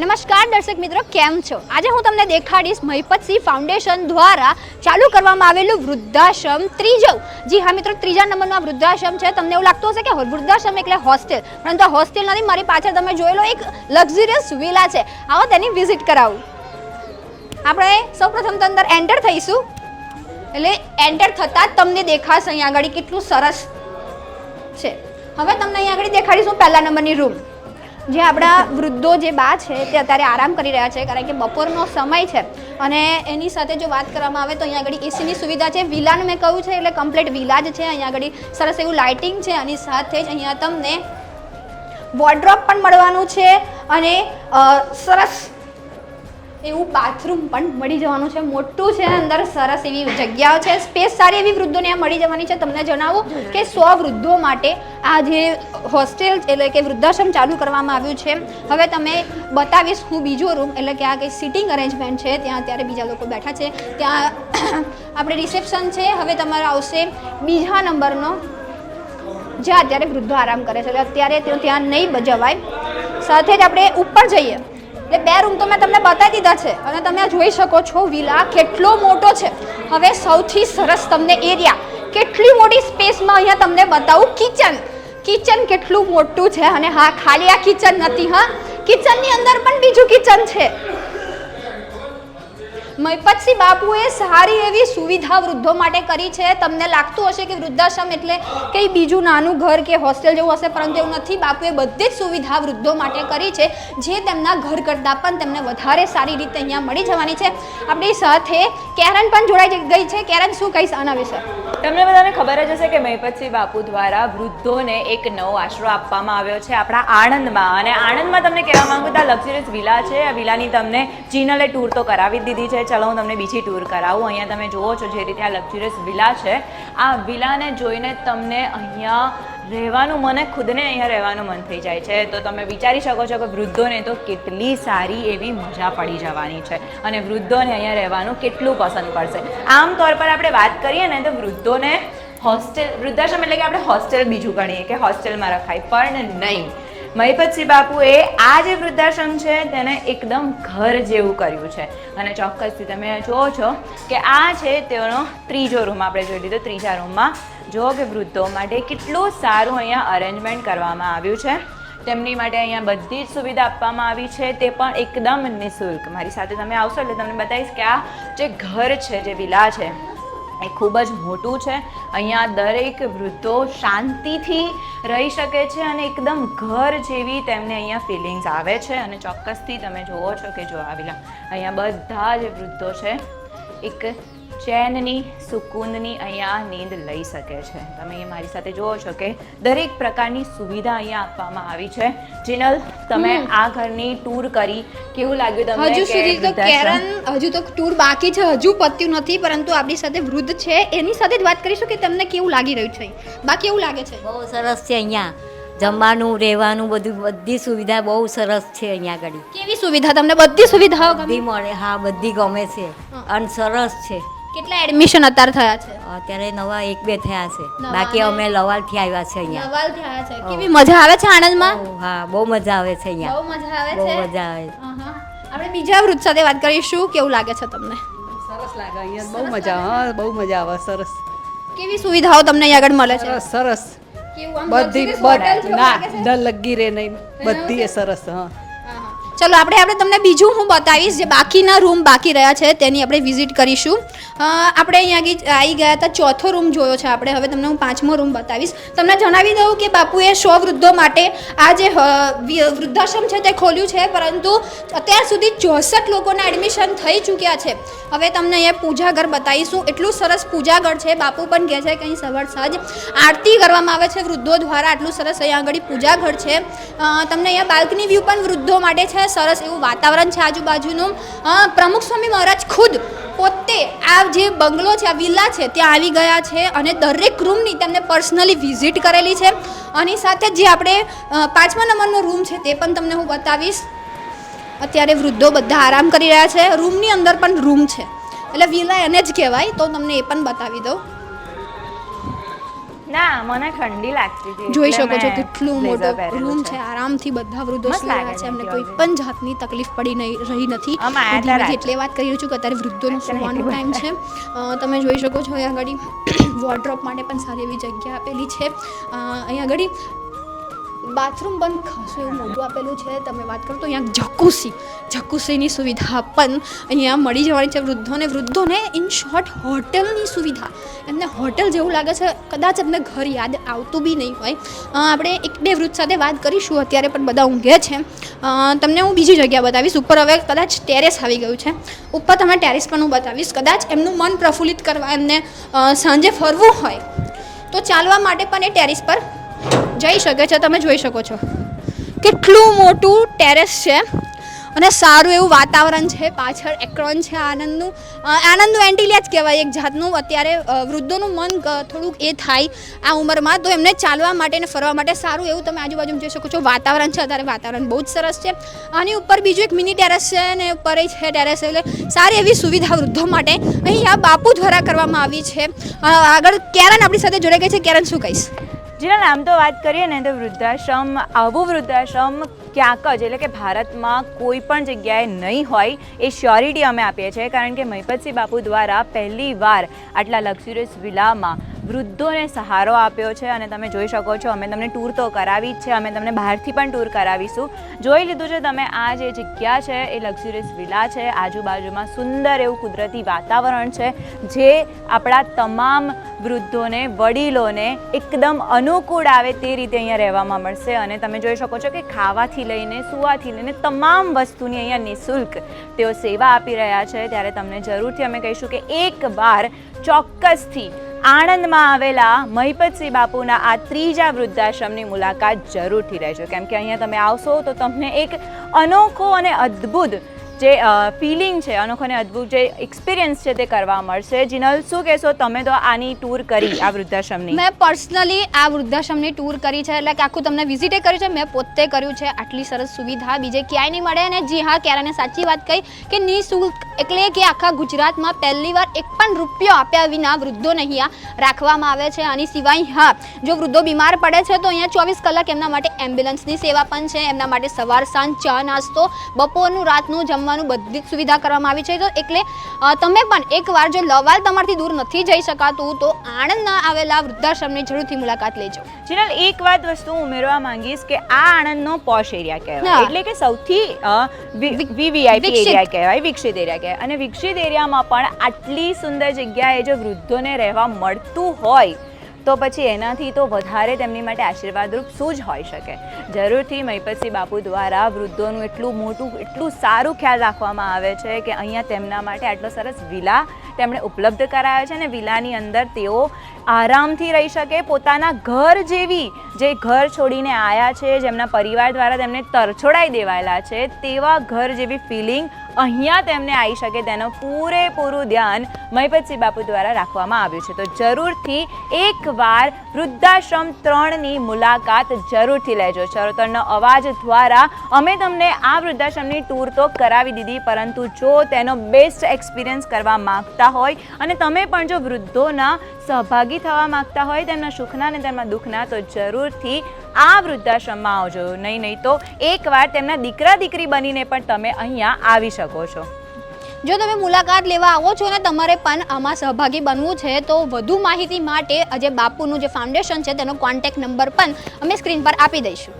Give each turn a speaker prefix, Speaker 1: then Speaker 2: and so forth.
Speaker 1: નમસ્કાર દર્શક મિત્રો, કેમ છો? આજે હું તમને દેખાડીશ મહિપતસિંહ ફાઉન્ડેશન દ્વારા ચાલુ કરવામાં આવેલું વૃદ્ધાશ્રમ ત્રીજો જી હા મિત્રો, ત્રીજા નંબરનો આ વૃદ્ધાશ્રમ છે. તમને એવું લાગતું હશે કે વૃદ્ધાશ્રમ એટલે હોસ્ટેલ. પરંતુ હોસ્ટેલ નથી, મારી પાછળ તમે જોયેલો એક લક્ઝરિયસ વિલા છે. આવો તેની વિઝિટ કરાવું. આપણે સૌપ્રથમ તો અંદર એન્ટર થઈશું. એટલે એન્ટર થતાં જ તમને દેખાશે અહીંયા આગળ કેટલું સરસ છે. હવે તમને અહીંયા આગળ દેખાડીશું પહેલા નંબરની રૂમ. જે આપણા વૃદ્ધો જે બા છે તે અત્યારે આરામ કરી રહ્યા છે, કારણ કે બપોરનો સમય છે. અને એની સાથે જો વાત કરવામાં આવે તો અહીંયા આગળ એસીની સુવિધા છે. વિલાનું મેં કહ્યું છે, એટલે કમ્પ્લીટ વિલા જ છે. અહીંયા આગળ સરસ એવું લાઇટિંગ છે અને સાથે જ અહીંયા તમને વોર્ડ્રોપ પણ મળવાનું છે. અને સરસ એવું બાથરૂમ પણ મળી જવાનું છે. મોટું છે, અંદર સરસ એવી જગ્યાઓ છે. સ્પેસ સારી એવી વૃદ્ધોને મળી જવાની છે. તમને જણાવું કે સો વૃદ્ધો માટે આ જે હોસ્ટેલ એટલે કે વૃદ્ધાશ્રમ ચાલુ કરવામાં આવ્યું છે. હવે તમે બતાવીશ હું બીજો રૂમ એટલે કે આ કંઈ સિટિંગ અરેન્જમેન્ટ છે. ત્યાં અત્યારે બીજા લોકો બેઠા છે. ત્યાં આપણે રિસેપ્શન છે. હવે તમારો આવશે બીજા નંબરનો, જ્યાં અત્યારે વૃદ્ધો આરામ કરે છે. એટલે અત્યારે ત્યાં નહીં જવાય સાથે જ આપણે ઉપર જઈએ. એટલે બે રૂમ તો મેં તમને બતાવી દીધા છે. અને તમે જોઈ શકો છો, વિલા કેટલો મોટો છે. હવે સૌથી સરસ તમને એરિયા. કેટલી મોટી સ્પેસમાં અહીંયા તમને બતાવું, કિચન. કિચન કેટલું મોટું છે. અને હા, ખાલી આ કિચન નથી, હા. કિચનની અંદર પણ બીજું કિચન છે. મહિપતસિંહ બાપુએ સારી એવી સુવિધા વૃદ્ધો માટે કરી છે. તમને લાગતું હશે કે વૃદ્ધાશ્રમ એટલે કંઈ બીજું નાનું ઘર કે હોસ્ટેલ જેવું હશે, પરંતુ એવું નથી. બાપુએ બધી જ સુવિધા વૃદ્ધો માટે કરી છે, જે તેમના ઘર કરતાં પણ તેમને વધારે સારી રીતે અહીંયા મળી જવાની છે. આપણી સાથે કેરન પણ જોડાઈ ગઈ છે. કેરન, શું કહીશ આના વિશે?
Speaker 2: તમને બધાને ખબર જ હશે કે મહિપતસિંહ બાપુ દ્વારા વૃદ્ધોને એક નવો આશરો આપવામાં આવ્યો છે આપણા આણંદમાં. અને આણંદમાં તમને કહેવા માંગુ તો લક્ઝરિયસ વિલા છે. આ વિલાની તમને ચીનલે ટૂર તો કરાવી દીધી છે. ચલો હું તમને બીજી ટૂર કરાવું. અહીંયા તમે જુઓ છો જે રીતે આ લક્ઝરિયસ વિલા છે. આ વિલાને જોઈને તમને અહીંયા રહેવાનું મને ખુદને અહીંયા રહેવાનું મન થઈ જાય છે. તો તમે વિચારી શકો છો કે વૃદ્ધોને તો કેટલી સારી એવી મજા પડી જવાની છે અને વૃદ્ધોને અહીંયા રહેવાનું કેટલું પસંદ પડશે. આમ તौर પર આપણે વાત કરીએ ને તો વૃદ્ધોને હોસ્ટેલ વૃદ્ધાશ્રમ એટલે કે આપણે હોસ્ટેલ બીજું ગણીએ કે હોસ્ટેલમાં રખાય. પણ નહીં. મહિપતસિંહ બાપુએ આ જે વૃદ્ધાશ્રમ છે તેને એકદમ ઘર જેવું કર્યું છે. અને ચોક્કસથી તમે જુઓ છો કે આ છે તેનો ત્રીજો રૂમ આપણે જોઈ લીધો. ત્રીજા રૂમમાં જો કે વૃદ્ધો માટે કેટલું સારું અહીંયા અરેન્જમેન્ટ કરવામાં આવ્યું છે. તેમની માટે અહીંયા બધી જ સુવિધા આપવામાં આવી છે. તે પણ એકદમ નિઃશુલ્ક. મારી સાથે તમે આવશો એટલે તમને બતાવીશ કે આ જે ઘર છે, જે વિલા છે એ ખૂબ જ મોટું છે. અહીંયા દરેક વૃદ્ધો શાંતિથી રહી શકે છે અને એકદમ ઘર જેવી તેમને અહીંયા ફિલિંગ્સ આવે છે. અને ચોક્કસથી તમે જુઓ છો કે જો આવેલા અહીંયા બધા જ વૃદ્ધો છે. એક ચેનની સુકૂનની અહીંયા નીંદ લઈ શકે છે. તમે એ મારી સાથે જુઓ છો કે દરેક પ્રકારની સુવિધા અહીંયા આપવામાં આવી છે. જિનલ તમે આ ઘરની ટૂર કરી કેવું લાગ્યું તમને
Speaker 1: હજુ
Speaker 2: કે
Speaker 1: સુધી તો કેરન હજુ તો ટૂર બાકી છે હજુ પત્યું નથી પરંતુ આપણી સાથે વૃદ્ધ છે. એની સાથે જ વાત કરીશું કે તમને કેવું લાગી રહ્યું છે? બાકી કેવું લાગે છે?
Speaker 3: બહુ સરસ છે અહીંયા. જમવાનું રહેવાનું બધું બધી સુવિધા બહુ સરસ છે અહીંયા આગળ.
Speaker 1: કેવી સુવિધા? તમને બધી સુવિધાઓ
Speaker 3: બધી મળે. હા બધી ગમે છે. અને સરસ છે.
Speaker 1: કેટલા એડમિશન અત્યારે થયા છે?
Speaker 3: અત્યારે નવા એક બે થયા છે. બાકી અમે લવાલથી આવ્યા છે અહીંયા.
Speaker 1: નવાલ થયા છે. કેવી મજા આવે છે આણંદમાં?
Speaker 3: હા બહુ મજા આવે છે અહીંયા.
Speaker 1: બહુ મજા આવે
Speaker 3: બહુ મજા આવે.
Speaker 1: આપણે બીજા વૃદ્ધ સાથે વાત કરીશું. કેવું લાગે છે તમને?
Speaker 4: સરસ લાગે અહીંયા બહુ મજા હા બહુ મજા આવે સરસ.
Speaker 1: કેવી સુવિધાઓ તમને અહીંયા આગળ મળે છે?
Speaker 4: સરસ બધી ના ડર લગી રે નહીં. બધી સરસ હા.
Speaker 1: ચલો, આપણે આપણે તમને બીજું હું બતાવીશ જે બાકીના રૂમ બાકી રહ્યા છે, તેની આપણે વિઝિટ કરીશું. આપણે અહીંયા આવી ગયા હતા, ચોથો રૂમ જોયો છે આપણે. હવે તમને હું પાંચમો રૂમ બતાવીશ. તમને જણાવી દઉં કે બાપુએ સો વૃદ્ધો માટે આ જે વૃદ્ધાશ્રમ છે તે ખોલ્યું છે, પરંતુ અત્યાર સુધી ચોસઠ લોકોના એડમિશન થઈ ચૂક્યા છે. હવે તમને અહીંયા પૂજાઘર બતાવીશું. એટલું સરસ પૂજાઘર છે. બાપુ પણ કહે છે કે અહીં સવાર સાંજ આરતી કરવામાં આવે છે. વૃદ્ધો દ્વારા આટલું સરસ અહીંયા આગળ પૂજાઘર છે. તમને અહીંયા બાલ્કની વ્યૂ પણ વૃદ્ધો માટે છે. સરસ એવું વાતાવરણ છે આજુબાજુનું. પ્રમુખ સ્વામી મહારાજ ખુદ પોતે આ જે બંગલો છે, આ વિલા છે, ત્યાં આવી ગયા છે અને દરેક રૂમની તેમને પર્સનલી વિઝિટ કરેલી છે. અને સાથે જે આપણે પાંચમા નંબરનો રૂમ છે તે પણ તમને હું બતાવીશ. અત્યારે વૃદ્ધો બધા આરામ કરી રહ્યા છે. રૂમની અંદર પણ રૂમ છે. એટલે વિલા એને જ કહેવાય, તો તમને એ પણ બતાવી દઉં.
Speaker 2: ના મને ઠંડી લાગતી હતી
Speaker 1: જોઈ શકો છો કેટલું મોટો રૂમ છે. આરામથી બધા વૃદ્ધો સુઈ છે. એમને કોઈ પણ જાતની તકલીફ પડી નહીં રહી નથી. એટલે વાત કરી રહ્યો છું કે અત્યારે વૃદ્ધોનો સુવાનો ટાઈમ છે. તમે જોઈ શકો છો અહીંયા આગળ વોર્ડ્રોપ માટે પણ સારી એવી જગ્યા આપેલી છે. અહીંયા આગળ બાથરૂમ બંધ ખાસું એવું મોટું આપેલું છે, તમે વાત કરો તો અહીંયા જકુસી જકુસીની સુવિધા પણ અહીંયા મળી જવાની છે વૃદ્ધોને. વૃદ્ધોને ઇન શોર્ટ હોટલની સુવિધા. એમને હોટલ જેવું લાગે છે, કદાચ એમને ઘર યાદ આવતું બી નહીં હોય. આપણે એક બે વૃદ્ધ સાથે વાત કરીશું અત્યારે પણ બધા ઊંઘે છે. તમને હું બીજી જગ્યા બતાવીશ. ઉપર હવે કદાચ ટેરેસ આવી ગયું છે. ઉપર તમે ટેરેસ પણ હું બતાવીશ. કદાચ એમનું મન પ્રફુલ્લિત કરવા એમને સાંજે ફરવું હોય. તો ચાલવા માટે પણ એ ટેરેસ પર જઈ શકે છે, તમે જોઈ શકો છો. કેટલું મોટું ટેરેસ છે. અને સારું એવું વાતાવરણ છે, પાછળ એક્રોન છે, આનંદનું આનંદનું એન્ટિલિયા જ કહેવાય એક જાતનું. અત્યારે વૃદ્ધોનું મન થોડુંક એ થાય આ ઉંમરમાં. તો એમને ચાલવા માટે ને ફરવા માટે સારું એવું તમે આજુબાજુ જોઈ શકો છો. વાતાવરણ છે, અત્યારે વાતાવરણ બહુ જ સરસ છે. આની ઉપર બીજું એક મિની ટેરેસ છે અને ઉપર છે ટેરેસ એટલે સારી એવી સુવિધા વૃદ્ધો માટે. અહીં આ બાપુ દ્વારા કરવામાં આવી છે. આગળ કેરન આપણી સાથે જોડાઈ ગઈ છે. કેરન, શું કહીશ?
Speaker 2: જેના નામ તો વાત કરીએ ને, તો વૃદ્ધાશ્રમ, આવું વૃદ્ધાશ્રમ ક્યાંક જ, એટલે કે ભારતમાં કોઈ પણ જગ્યાએ નહીં હોય એ શ્યોરિટી અમે આપીએ છીએ. કારણ કે મહિપતસિંહ બાપુ દ્વારા પહેલી વાર આટલા લક્ઝુરિયસ વિલામાં વૃદ્ધોને સહારો આપ્યો છે અને તમે જોઈ શકો છો, અમે તમને ટૂર તો કરાવી જ છે, અમે તમને બહારથી પણ ટૂર કરાવીશું. જોઈ લીધું છે તમે, આ જે જગ્યા છે એ લક્ઝુરિયસ વિલા છે, આજુબાજુમાં સુંદર એવું કુદરતી વાતાવરણ છે, જે આપણા તમામ વૃદ્ધોને, વડીલોને એકદમ અનુકૂળ આવે તે રીતે અહીંયા રહેવામાં મળશે. અને તમે જોઈ શકો છો કે ખાવાથી લઈને, સુવાથી લઈને તમામ વસ્તુની અહીંયા નિઃશુલ્ક તેઓ સેવા આપી રહ્યા છે. ત્યારે તમને જરૂરથી અમે કહીશું કે એકવાર ચોક્કસથી આણંદમાં આવેલા મહિપતસિંહ બાપુના આ ત્રીજા વૃદ્ધાશ્રમની મુલાકાત જરૂરથી રહેજો કેમ કે અહીંયા તમે આવશો તો તમને એક અનોખો અને અદ્ભુત જે ફિલિંગ છે અનોખો અને અદ્ભુત જે એક્સપિરિયન્સ છે તે કરવા મળશે. જીનલ, શું કહેશો તમે તો આની ટૂર કરી આ વૃદ્ધાશ્રમની?
Speaker 1: મેં પર્સનલી આ વૃદ્ધાશ્રમની ટૂર કરી છે, એટલે કે આખું તમને વિઝિટે કર્યું છે. મેં પોતે કર્યું છે, આટલી સરસ સુવિધા, બીજે ક્યાંય નહીં મળે. અને જી હા ક્યારે સાચી વાત કહી કે નિઃશુલ્ક, એટલે કે આખા ગુજરાતમાં પહેલી વાર એક પણ રૂપિયો આપ્યા વિના વૃદ્ધોને અહીંયા રાખવામાં આવે છે. આની સિવાય હા, જો વૃદ્ધો બીમાર પડે છે, તો અહીંયા ચોવીસ કલાક એમના માટે એમ્બ્યુલન્સની સેવા પણ છે. એમના માટે સવાર, સાંજ, ચા, નાસ્તો, બપોરનું, રાતનું જમવાનું બધી જ સુવિધા કરવામાં આવી છે. તો એટલે તમે પણ એકવાર જો લવાલ તમારથી દૂર નથી જઈ શકાતું તો આણંદના આવેલા વૃદ્ધાશ્રમની જરૂરથી મુલાકાત લેજો.
Speaker 2: જીનલ એક વાત વસ્તુ ઉમેરવા માંગીશ કે આ આણંદનો પોશ એરિયા કહેવાય. એટલે કે સૌથી વીવીઆઈપી એરિયા કહેવાય વિકસિત એરિયા કહેવાય. અને વિકસિત એરિયામાં પણ આટલી સુંદર જગ્યાએ જો વૃદ્ધોને રહેવા મળતું હોય તો પછી એનાથી તો વધારે તેમની માટે આશીર્વાદરૂપ શું જ હોઈ શકે? જરૂરથી મહિપતસિંહ બાપુ દ્વારા વૃદ્ધોનું એટલું મોટું, એટલું સારું ખ્યાલ રાખવામાં આવે છે કે અહીંયા તેમના માટે આટલો સરસ વિલા તેમણે ઉપલબ્ધ કરાયો છે અને વિલાની અંદર તેઓ આરામથી રહી શકે. પોતાના ઘર જેવી જે ઘર છોડીને આવ્યા છે, જેમના પરિવાર દ્વારા તેમને તરછોડાઈ દેવાયેલા છે, તેવા ઘર જેવી ફિલિંગ અહીંયા તેમને આવી શકે. તેનું પૂરેપૂરું ધ્યાન મહિપતસિંહ બાપુ દ્વારા રાખવામાં આવ્યું છે. તો જરૂરથી એકવાર વૃદ્ધાશ્રમ ત્રણની મુલાકાત જરૂરથી લેજો. ચરોતરનો અવાજ દ્વારા અમે તમને આ વૃદ્ધાશ્રમની ટૂર તો કરાવી દીધી, પરંતુ જો તેનો બેસ્ટ એક્સપિરિયન્સ કરવા માંગતા હોય અને તમે પણ જો વૃદ્ધોના સહભાગી થવા માંગતા હોય, તેમના સુખના અને તેમના દુઃખના, તો જરૂરથી આ વૃદ્ધાશ્રમમાં આવજો. નહીં નહીં તો એકવાર તેમના દીકરા, દીકરી બનીને પણ તમે અહીંયા આવી શકો છો.
Speaker 1: જો તમે મુલાકાત લેવા આવો છો ને, તમારે પણ આમાં સહભાગી બનવું છે, તો વધુ માહિતી માટે આજે બાપુનું જે ફાઉન્ડેશન છે, તેનો કોન્ટેક્ટ નંબર પણ અમે સ્ક્રીન પર આપી દઈશું.